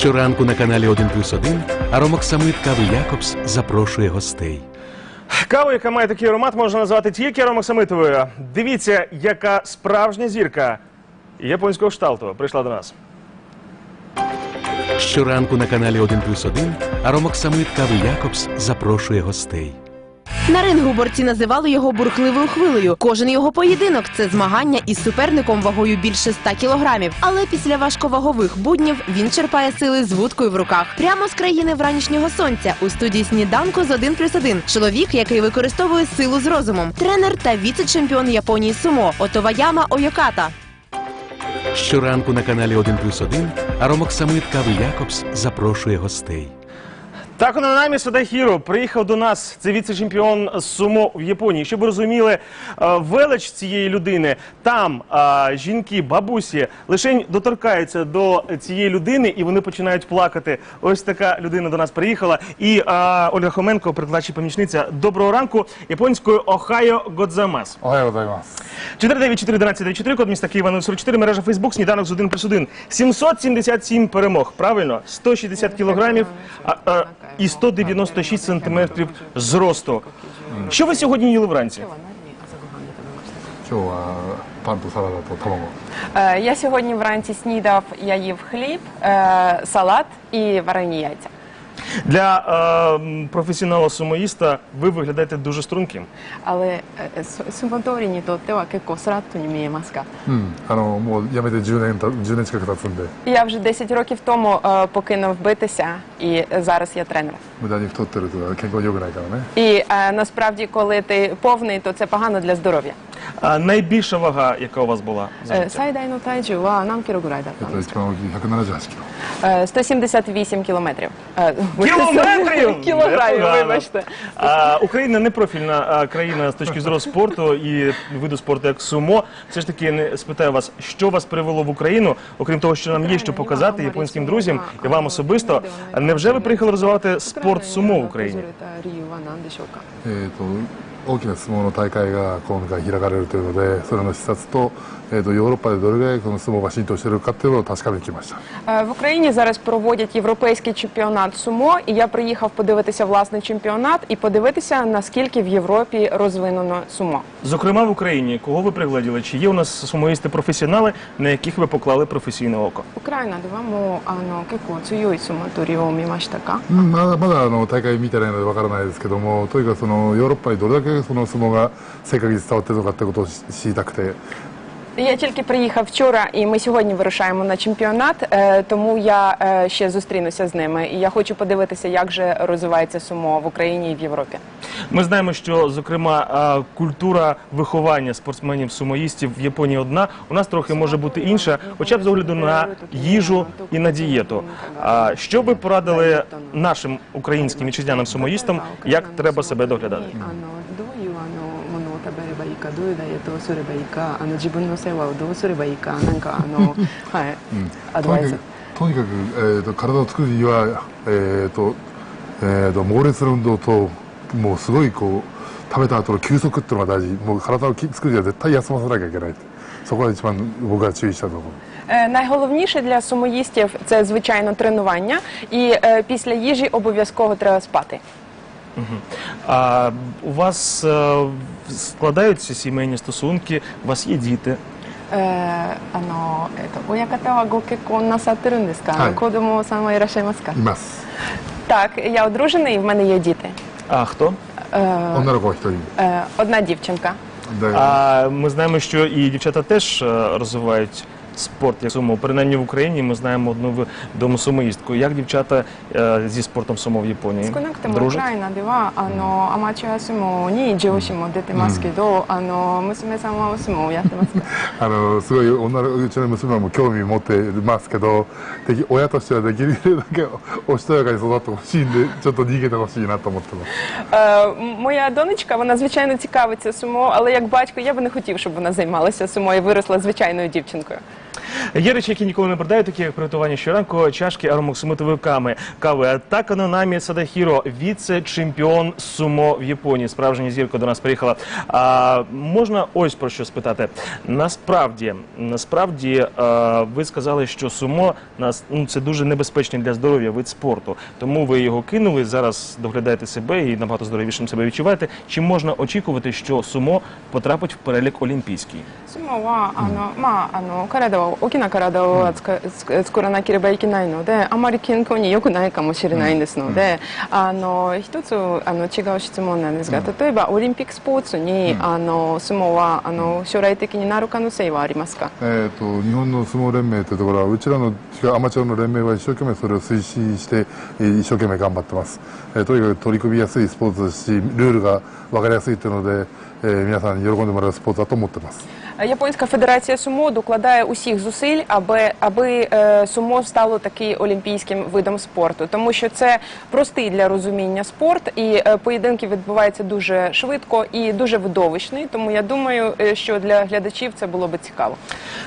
Щоранку на каналі 1 плюс 1 Аромок Самит Кави Якобс запрошує гостей. Каву, яка має такий аромат, можна назвати тільки аромоксамитовою. Дивіться, яка справжня зірка японського шталту прийшла до нас. Щоранку на каналі 1 плюс 1 Аромок Самит Кави Якобс запрошує гостей. На рингу борці називали його бурхливою хвилею. Кожен його поєдинок це змагання із суперником вагою більше 100 кілограмів. Але після важковагових буднів він черпає сили з вудкою в руках. Прямо з країни вранішнього сонця у студії сніданку з 1 плюс 1. Чоловік, який використовує силу з розумом. Тренер та віце-чемпіон Японії сумо Отоваяма Ойоката. Щоранку на каналі 1 плюс 1 Аромок Самит Кави Якобс запрошує гостей. Так, на намі Садахіро приїхав до нас. Це віце-чемпіон сумо в Японії. Щоб ви розуміли е, велич цієї людини, там е, жінки, бабусі лише доторкаються до цієї людини і вони починають плакати. Ось така людина до нас приїхала. І е, Ольга Хоменко, перекладачі помічниця. Доброго ранку японською Охайо Годзамас. Охайо Годзамас. 494 код міста Києва 44, мережа Фейсбук, сніданок з один плюс один. 777 перемог. Правильно, 160 кілограмів. А, і 196 сантиметрів зросту. Що ви сьогодні їли вранці? Е, я сьогодні вранці снідав, я їв хліб, е, салат і варені яйця. Для е, м, професіонала сумоїста ви виглядаєте дуже струнким. Але е, су- сумодорі ні то те ва кеко сратто не міє маска. うん。あのもう辞めて10年た10年近く経つんで Я вже 10 років тому е, покинув битися, і зараз я тренер. 無駄に太ってると健康に良くないからね。 І е, насправді, коли ти повний, то це погано для здоров'я. А найбільша вага, яка у вас була? за Е, життя? 最大の体重は何キロぐらいだっえっとたんですか一番大きい178キロ。 Е, 178 кілометрів. Е, Кілометрів! Кілограмів, Непогано. вибачте. А, Україна не профільна а, країна з точки зору спорту і виду спорту як сумо. Все ж таки не спитаю вас, що вас привело в Україну, окрім того, що нам є що показати японським друзям і вам особисто. Невже ви приїхали розвивати спорт сумо в Україні? 理由は何でしょうかえっと 大きな相撲の大会が今回開かれるというのでそれの視察と,、えっとヨーロッパでどれぐらいこの相撲が浸透しているかっていうのを確かめに来ました。 Е, В Україні зараз проводять європейський чемпіонат сумо, і я приїхав подивитися власний чемпіонат і подивитися, наскільки в Європі розвинено сумо. Зокрема, в Україні кого ви пригледіли? Чи є у нас сумоїсти професіонали, на яких ви поклали професійне око? ウクライナではもうあの結構強い相撲取りを見ましたかうんまだまだあの大会見てないのでわからないですけどもとにかくそのヨーロッパにどれだけその相撲が正確に伝わってるのかってことを知知りたくて Я тільки приїхав вчора, і ми сьогодні вирушаємо на чемпіонат, е, тому я е, ще зустрінуся з ними. І я хочу подивитися, як же розвивається сумо в Україні і в Європі. Ми знаємо, що зокрема культура виховання спортсменів сумоїстів в Японії одна. У нас трохи може бути інша, хоча б з огляду на їжу і на дієту. А що ви порадили нашим українським вітчизняним сумоїстам, як треба себе доглядати? べればいいか、どういうダイエットをすればいいか、あの自分の世話をどうすればいいか、なんかあのはい、アドバイスとにかく。とにかく、えー、と体を作るには、えーとえー、と猛烈な運動ともうすごいこう食べた後の休息っていうのが大事もう体をき作るには絶対休ませなきゃいけないそこが一番僕が注意したところ Е, Найголовніше для сумоїстів це звичайно тренування, і е, після їжі обов'язково треба спати. А у вас е, складаються сімейні стосунки, у вас є діти. えーあのえっと親方はご結婚なさってるんですか、はい子供さんはいらっしゃいますかいます、 Так, я одружений, і в мене є діти. А хто? え 女の子が一人 е, Одна дівчинка. で А ми знаємо, що і дівчата теж е, розвивають спорт як сумо. Принаймні в Україні ми знаємо одну відому сумоїстку. Як дівчата е, зі спортом сумо в Японії? 少なくてもウク Дружать? ライナではあのアマチュア相撲に上司も出てますけど、あの娘さんはお相撲をやってますかあのすごい女のうちの娘も興味持ってますけどでき親としてはできるだけおしとやかに育ってほしいんでちょっと逃げてほしいなと思ってます Е, м- моя донечка, вона звичайно цікавиться сумо, але як батько я би не хотів, щоб вона займалася сумо і виросла звичайною дівчинкою. Є речі, які ніколи не продають, такі як приготування щоранку чашки аромоксимитової ками кави. Атака Намі Садахіро, віце-чемпіон сумо в Японії. Справжня зірка до нас приїхала. А можна ось про що спитати? Насправді, насправді, а, ви сказали, що сумо нас ну це дуже небезпечний для здоров'я вид спорту. Тому ви його кинули зараз. Доглядаєте себе і набагато здоровішим себе відчуваєте. Чи можна очікувати, що сумо потрапить в перелік олімпійський? Сумо ва ано ма ано 大きな体を作らなければいけないのであまり健康に良くないかもしれないんですので、あの一つあの違う質問なんですが、例えばオリンピックスポーツに、あの相撲はあの将来的になる可能性はありますか？えー、と日本の相撲連盟というところはうちらのアマチュアの連盟は一生懸命それを推進してえー一生懸命頑張ってます、えーとにかく取り組みやすいスポーツですしルールが分かりやすいというので、えー皆さんに喜んでもらえるスポーツだと思ってます Японська федерація сумо докладає усіх зусиль, аби аби е, сумо стало таким олімпійським видом спорту, тому що це простий для розуміння спорт, і е, поєдинки відбуваються дуже швидко і дуже видовищний. Тому я думаю, е, що для глядачів це було би цікаво.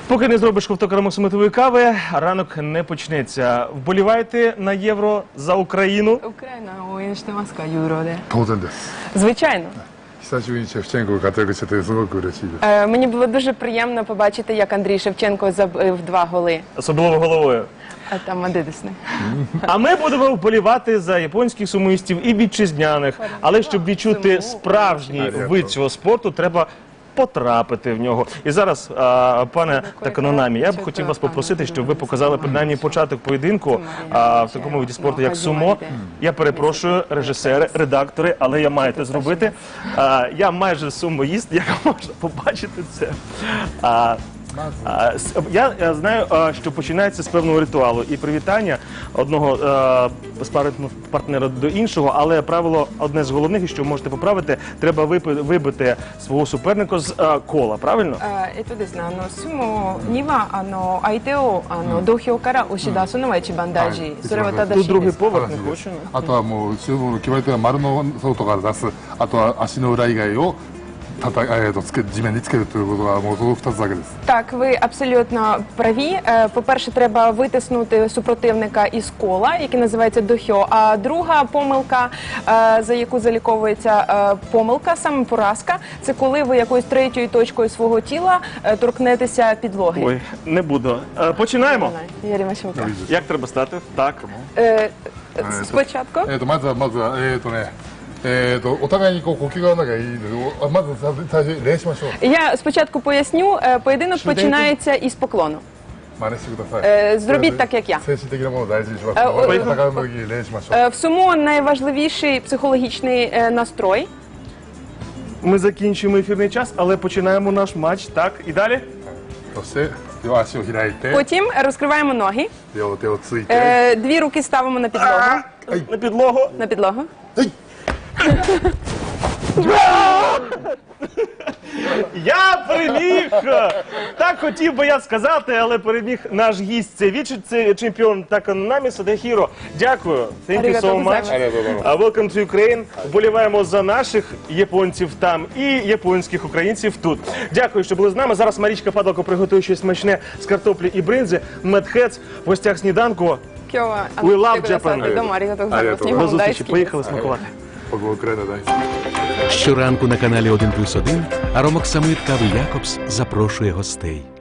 Поки не зробиш ковтокарму сумитової кави, ранок не почнеться. Вболівайте на євро за Україну. Україна, маска Юро, де Звичайно. 久しぶりにシェフチェンコが活躍しててすごく嬉しいです Е, Мені було дуже приємно побачити, як Андрій Шевченко забив два голи. Особливо головою. А там адидисне. А ми будемо вболівати за японських сумоїстів і вітчизняних. Але щоб відчути справжній вид цього спорту, треба потрапити в нього. І зараз, а, пане Таканонамі, я б хотів вас попросити, щоб ви показали принаймні початок поєдинку а, в такому виді спорту, як сумо. Я перепрошую, режисери, редактори, але я маю це зробити. А, я майже сумоїст, як можна побачити це. А, а, с- Я е, знаю, е, що починається з певного ритуалу і привітання одного е, з пари- партнера до іншого, але правило одне з головних, і що можете поправити, треба випи- вибити свого суперника з е, кола. Правильно? あえっとですね、あの相撲にはあの相手をあの土俵から押し出すのが一番大事、はいそれは正 Тут しい другий ですか。 поверх не 素晴らしい хочу. ですあとはもう中国の決まり手は丸の外から出すあとは足の裏以外を этот, 地面につけるということはもうその2つだけです。Так, ви абсолютно праві. По-перше, треба витиснути супротивника із кола, який називається дохьо. А друга помилка, за яку заліковується помилка, саме поразка, це коли ви якоюсь третьою точкою свого тіла торкнетеся підлоги. Ой, не буду. Е, Починаємо. Ярі Як треба стати? Так. Е, то えっとまずはまずはえっ、とねえー、とお互いにこう呼吸が合わなきゃいいのでおあまずさ最初に礼しましょう Я спочатку поясню. Е, Поєдинок Швиденько. починається із поклону. 真似してください、えーзробіть так, як я. 精神的なものを大事にしますえのでお戦う時に礼しましょう Е, В сумо найважливіший психологічний е, настрой. Ми закінчуємо ефірний час, але починаємо наш матч. Так, і далі. そして両足を開いて Потім розкриваємо ноги. 両手をついて、 Е, Дві руки ставимо на підлогу. На підлогу. На підлогу. Я переміг! Так хотів би я сказати, але переміг наш гість. Це віце-чемпіон Таканамі Садахіро. Дякую. Thank you so much. Uh, Welcome to Ukraine. Вболіваємо за наших японців там і японських українців тут. Дякую, що були з нами. Зараз Марічка Падалко приготує щось смачне з картоплі і бринзи. Медхец в гостях сніданку. We love Japan. До зустрічі. Поїхали смакувати. Щоранку на каналі 1+,1 Аромок Самит Кави Якобс запрошує гостей.